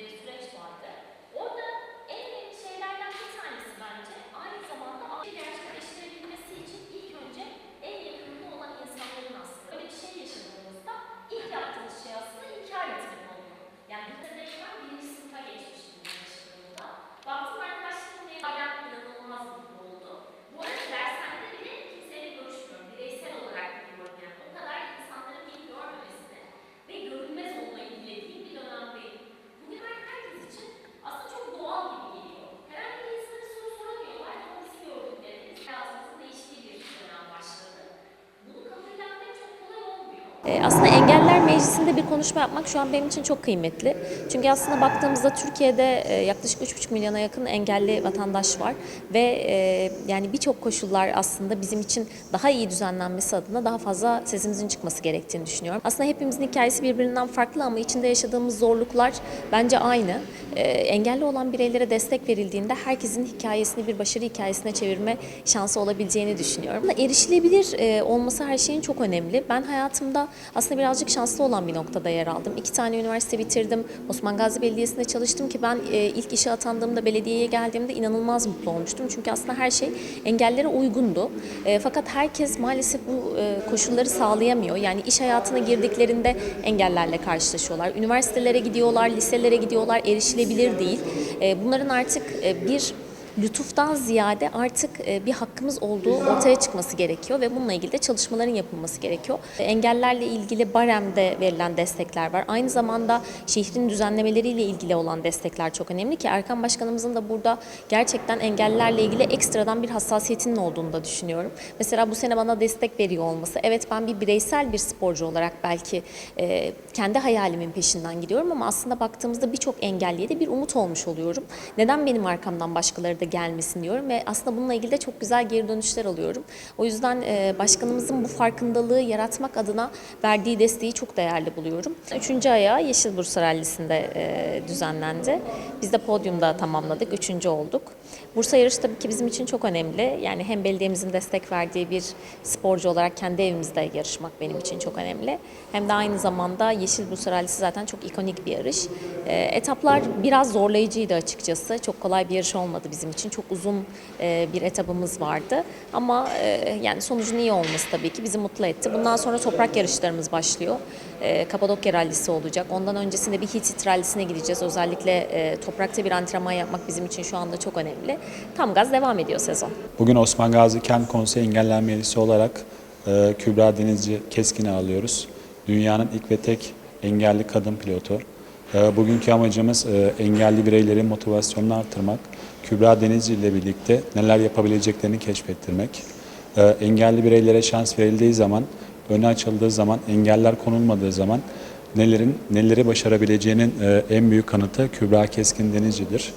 bir süreç vardı. Orada en önemli şeylerden bir tanesi bence aynı zamanda aile gerçekleştirebilmesi için ilk önce en yakınında olan insanların aslında böyle bir şey yaşadığımızda ilk yaptığımız şey aslında inkar etmek oluyor. Yani lisedeyken birinci sınıfa geçmiştim bu yaşadığımda. Baktım arkadaşlarım ne ailem inanılmaz mutlu oldu. Bu arada dershanede bile kimseyle görüşmüyorum. Bireysel olarak biliyorum yani. O kadar insanların beni görmemesini ve görünmez olmayı dilediğim bir dönemdeyim. Bugün her- herkes için aslında çok doğal gibi geliyor. Herhangi bir insana soru soramıyorlar ama bizim gördüklerimiz hayatımızın değiştiği bir dönem başladı. Bunu kabullenmek çok kolay olmuyor. E, Aslında Engeller Meclisi'nde bir konuşma yapmak şu an benim için çok kıymetli. Çünkü aslında baktığımızda Türkiye'de e, yaklaşık 3,5 milyona yakın engelli vatandaş var ve e, yani birçok koşullar aslında bizim için daha iyi düzenlenmesi adına daha fazla sesimizin çıkması gerektiğini düşünüyorum. Aslında hepimizin hikayesi birbirinden farklı ama içinde yaşadığımız zorluklar bence aynı. E, Engelli olan bireylere destek verildiğinde herkesin hikayesini bir başarı hikayesine çevirme şansı olabileceğini düşünüyorum. Erişilebilir olması her şeyin çok önemli. Ben hayatımda aslında birazcık şanslı olan bir noktada yer aldım. İki tane üniversite bitirdim. Osman Gazi Belediyesi'nde çalıştım ki ben e, ilk işe atandığımda belediyeye geldiğimde inanılmaz mutlu olmuştum. Çünkü aslında her şey engellere uygundu. E, fakat herkes maalesef bu e, koşulları sağlayamıyor. Yani iş hayatına girdiklerinde engellerle karşılaşıyorlar. Üniversitelere gidiyorlar, liselere gidiyorlar, erişilebilir değil. Bunların artık bir lütuftan ziyade artık e, bir hakkımız olduğu ortaya çıkması gerekiyor ve bununla ilgili de çalışmaların yapılması gerekiyor. E, Engellerle ilgili Barem'de verilen destekler var. Aynı zamanda şehrin düzenlemeleriyle ilgili olan destekler çok önemli ki Erkan Başkanımızın da burada gerçekten engellerle ilgili ekstradan bir hassasiyetinin olduğunu da düşünüyorum. Mesela bu sene bana destek veriyor olması. Evet ben bir bireysel bir sporcu olarak belki e, kendi hayalimin peşinden gidiyorum ama aslında baktığımızda birçok engelliye de bir umut olmuş oluyorum. Neden benim arkamdan başkaları da gelmesin diyorum ve aslında bununla ilgili de çok güzel geri dönüşler alıyorum. O yüzden e, başkanımızın bu farkındalığı yaratmak adına verdiği desteği çok değerli buluyorum. Üçüncü ayağı Yeşil Bursa Rallisi'nde e, düzenlendi. Biz de podyumda tamamladık, üçüncü olduk. Bursa yarışı tabii ki bizim için çok önemli. Yani hem belediyemizin destek verdiği bir sporcu olarak kendi evimizde yarışmak benim için çok önemli. Hem de aynı zamanda Yeşil Bursa Rallisi zaten çok ikonik bir yarış. E, etaplar biraz zorlayıcıydı açıkçası. Çok kolay bir yarış olmadı bizim için. Çok uzun e, bir etapımız vardı. Ama e, yani sonucun iyi olması tabii ki bizi mutlu etti. Bundan sonra toprak yarışlarımız başlıyor. E, Kapadokya Rallisi olacak. Ondan öncesinde bir Hitit Rallisi'ne gideceğiz. Özellikle toprakta bir antrenman yapmak bizim için şu anda çok önemli. Tam gaz devam ediyor sezon. Bugün Osman Gazi Kent Konseyi Engellenme olarak Kübra Denizci Keskin'i alıyoruz. Dünyanın ilk ve tek engelli kadın pilotu. E, bugünkü amacımız e, engelli bireylerin motivasyonunu artırmak. Kübra Denizci ile birlikte neler yapabileceklerini keşfettirmek. E, engelli bireylere şans verildiği zaman, öne açıldığı zaman, engeller konulmadığı zaman nelerin neleri başarabileceğinin e, en büyük kanıtı Kübra Keskin Denizci'dir.